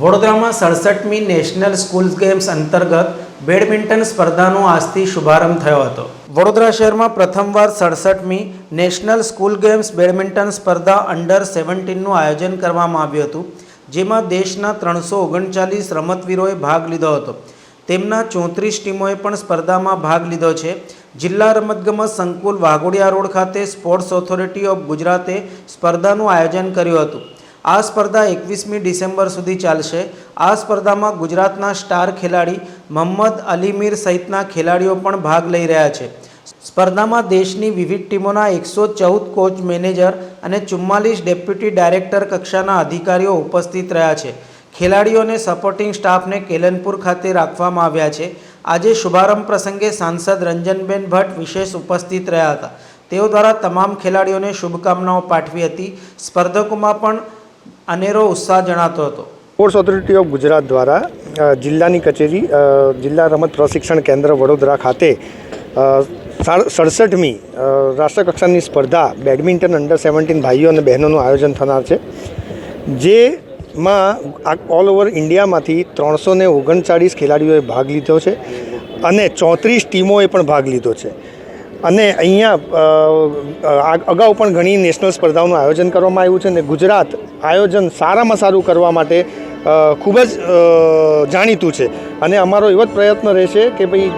વડોદરામાં સડસઠમી national school games અંતર્ગત બેડમિન્ટન સ્પર્ધાનો આજથી શુભારંભ થયો હતો. વડોદરા શહેરમાં પ્રથમવાર સડસઠમી નેશનલ સ્કૂલ ગેમ્સ બેડમિન્ટન સ્પર્ધા અંડર સેવન્ટીનનું આયોજન કરવામાં આવ્યું હતું, જેમાં દેશના ત્રણસો ઓગણચાલીસ રમતવીરોએ ભાગ લીધો હતો. તેમના ચોત્રીસ ટીમોએ પણ સ્પર્ધામાં ભાગ લીધો છે. જિલ્લા રમતગમત સંકુલ વાઘોડિયા રોડ ખાતે સ્પોર્ટ્સ ઓથોરિટી ઓફ ગુજરાતે સ્પર્ધાનું આયોજન કર્યું હતું. આ સ્પર્ધા એકવીસમી ડિસેમ્બર સુધી ચાલશે. આ સ્પર્ધામાં ગુજરાતના સ્ટાર ખેલાડી મોહમ્મદ અલીમીર સહિતના ખેલાડીઓ પણ ભાગ લઈ રહ્યા છે. સ્પર્ધામાં દેશની વિવિધ ટીમોના એકસો ચૌદ કોચ મેનેજર અને ચુમ્માલીસ ડેપ્યુટી ડાયરેક્ટર કક્ષાના અધિકારીઓ ઉપસ્થિત રહ્યા છે. ખેલાડીઓને સપોર્ટિંગ સ્ટાફને કેલનપુર ખાતે રાખવામાં આવ્યા છે. આજે શુભારંભ પ્રસંગે સાંસદ રંજનબેન ભટ્ટ વિશેષ ઉપસ્થિત રહ્યા હતા. તેઓ દ્વારા તમામ ખેલાડીઓને શુભકામનાઓ પાઠવી હતી. સ્પર્ધકોમાં પણ અનેરો ઉત્સાહ જણાતો હતો. સ્પોર્ટ્સ ઓથોરિટી ઓફ ગુજરાત દ્વારા જિલ્લાની કચેરી જિલ્લા રમત પ્રશિક્ષણ કેન્દ્ર વડોદરા ખાતે સડસઠમી રાષ્ટ્રકક્ષાની સ્પર્ધા બેડમિન્ટન અંડર સેવન્ટીન ભાઈઓ અને બહેનોનું આયોજન થનાર છે, જેમાં ઓલ ઓવર ઇન્ડિયામાંથી ત્રણસો ને ઓગણચાળીસ ખેલાડીઓએ ભાગ લીધો છે અને ચોત્રીસ ટીમોએ પણ ભાગ લીધો છે. અને અહીંયા અગાઉ પણ ઘણી નેશનલ સ્પર્ધાઓનું આયોજન કરવામાં આવ્યું છે અને ગુજરાત આયોજન સારામાં સારું કરવા માટે ખૂબ જ જાણીતું છે. અને અમારો એવો જ પ્રયત્ન રહેશે કે ભાઈ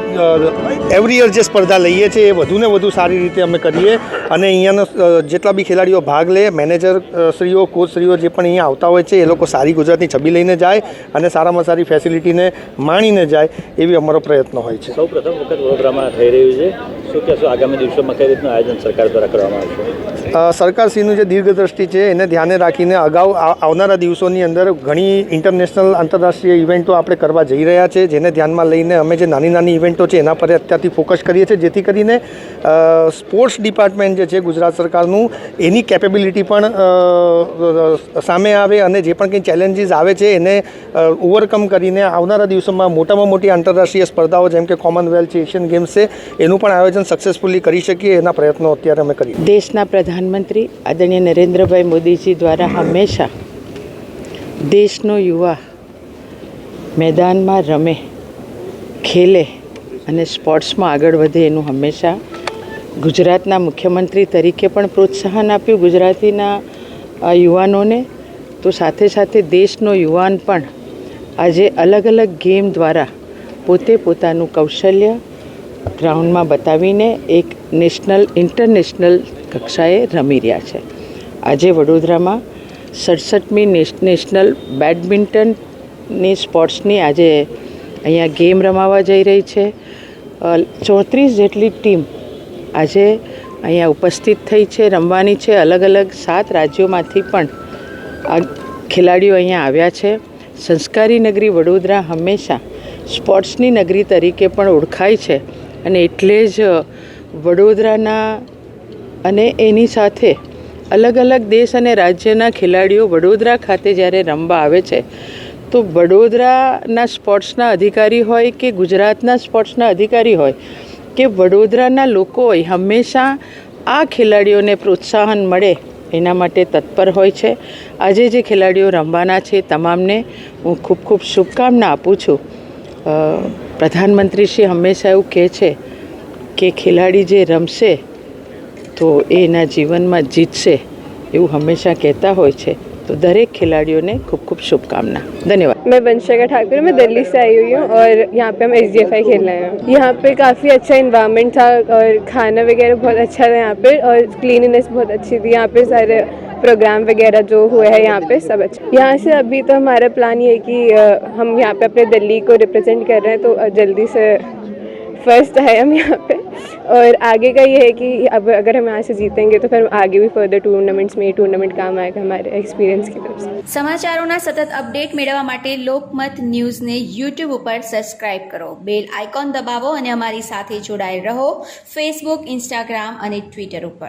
એવરી યર જે સ્પર્ધા લઈએ છીએ એ વધુને વધુ સારી રીતે અમે કરીએ અને અહીંયાના જેટલા બી ખેલાડીઓ ભાગ લે મેનેજર શ્રીઓ કોચ શ્રીઓ જે પણ અહીંયા આવતા હોય છે, એ લોકો સારી ગુજરાતની છબી લઈને જાય અને સારામાં સારી ફેસિલિટીને માણીને જાય એવી અમારો પ્રયત્ન હોય છે. સૌ પ્રથમ વખત વડોદરામાં થઈ રહ્યું છે. શું કહેશો? આગામી દિવસોમાં કઈ રીતનું આયોજન સરકાર દ્વારા કરવામાં આવશે? સરકારશ્રીનું જે દીર્ઘદ્રષ્ટિ છે, એને ધ્યાને રાખીને અગાઉ આવનારા દિવસોની અંદર ઘણી ઇન્ટરનેશનલ આંતરરાષ્ટ્રીય ઇવેન્ટો આપણે કરવા જઈ રહ્યા છે, જેને ધ્યાનમાં લઈને અમે જે નાની નાની ઇવેન્ટો છે, એના પર અત્યારથી ફોકસ કરીએ છીએ, જેથી કરીને સ્પોર્ટ્સ ડિપાર્ટમેન્ટ જે છે ગુજરાત સરકારનું, એની કેપેબિલિટી પણ સામે આવે અને જે પણ કંઈ ચેલેન્જીસ આવે છે, એને ઓવરકમ કરીને આવનારા દિવસોમાં મોટામાં મોટી આંતરરાષ્ટ્રીય સ્પર્ધાઓ, જેમ કે કોમનવેલ્થ છે એશિયન ગેમ્સ છે, એનું પણ આયોજન સક્સેસફુલી કરી શકીએ એના પ્રયત્નો અત્યારે અમે કરીએ. દેશના પ્રધાનમંત્રી આદરણીય નરેન્દ્રભાઈ મોદીજી દ્વારા હંમેશા દેશનો યુવા મેદાનમાં રમે, ખેલે અને સ્પોર્ટ્સમાં આગળ વધે એનું હંમેશા ગુજરાતના મુખ્યમંત્રી તરીકે પણ પ્રોત્સાહન આપ્યું. ગુજરાતીના યુવાનોને તો સાથે સાથે દેશનો યુવાન પણ આજે અલગ અલગ ગેમ દ્વારા પોતે પોતાનું કૌશલ્ય ગ્રાઉન્ડમાં બતાવીને એક નેશનલ, ઇન્ટરનેશનલ કક્ષાએ રમી રહ્યા છે. આજે વડોદરામાં સડસઠમી નેશનલ બેડમિન્ટનની સ્પોર્ટ્સની આજે અહીંયા ગેમ રમાવા જઈ રહી છે. ચોત્રીસ જેટલી ટીમ આજે અહીંયા ઉપસ્થિત થઈ છે, રમવાની છે. અલગ અલગ સાત રાજ્યોમાંથી પણ આ ખેલાડીઓ અહીંયા આવ્યા છે. સંસ્કારી નગરી વડોદરા હંમેશા સ્પોર્ટ્સની નગરી તરીકે પણ ઓળખાય છે. અને એટલે જ વડોદરાના અને એની સાથે અલગ અલગ દેશ અને રાજ્યના ખેલાડીઓ વડોદરા ખાતે જ્યારે રમવા આવે છે, તો વડોદરાના સ્પોર્ટ્સના અધિકારી હોય કે ગુજરાતના સ્પોર્ટ્સના અધિકારી હોય કે વડોદરાના લોકો હોય હંમેશા આ ખેલાડીઓને પ્રોત્સાહન મળે એના માટે તત્પર હોય છે. આજે જે ખેલાડીઓ રમવાના છે, તમામને હું ખૂબ ખૂબ શુભકામના આપું છું. અ, પ્રધાનમંત્રીશ્રી હંમેશા એવું કહે છે કે ખેલાડી જે રમશે તો એ એના જીવનમાં જીતશે એવું હંમેશા કહેતા હોય છે તો દરેક ખેલાડીઓને ખૂબ ખૂબ શુભકામના ધન્યવાદ मैं वंशिका ठाकुर मैं दिल्ली से आई हुई हूँ और यहाँ पे हम एस डी एफ आई खेल रहे हैं यहाँ पे काफ़ी अच्छा इन्वायरमेंट था और खाना वगैरह बहुत अच्छा था यहाँ पे और क्लीनिनेस बहुत अच्छी थी यहाँ पे सारे प्रोग्राम वगैरह जो हुए हैं यहाँ पे सब अच्छा यहाँ से अभी तो हमारा प्लान ये है कि अ, हम यहाँ पे अपने दिल्ली को रिप्रेजेंट कर रहे हैं तो अ, जल्दी से फर्स्ट है हम यहाँ पे और आगे का ये है कि अब अगर हम यहाँ से जीतेंगे तो फिर आगे भी फर्दर टूर्नामेंट्स में ये टूर्नामेंट काम आएगा हमारे एक्सपीरियंस की तरफ से સમાચારોના સતત અપડેટ મેળવવા માટે લોકમત ન્યૂઝને યુટ્યુબ ઉપર સબસ્ક્રાઇબ કરો બેલ આઇકોન દબાવો અને અમારી સાથે જોડાયેલ રહો ફેસબુક ઇન્સ્ટાગ્રામ અને ટ્વિટર ઉપર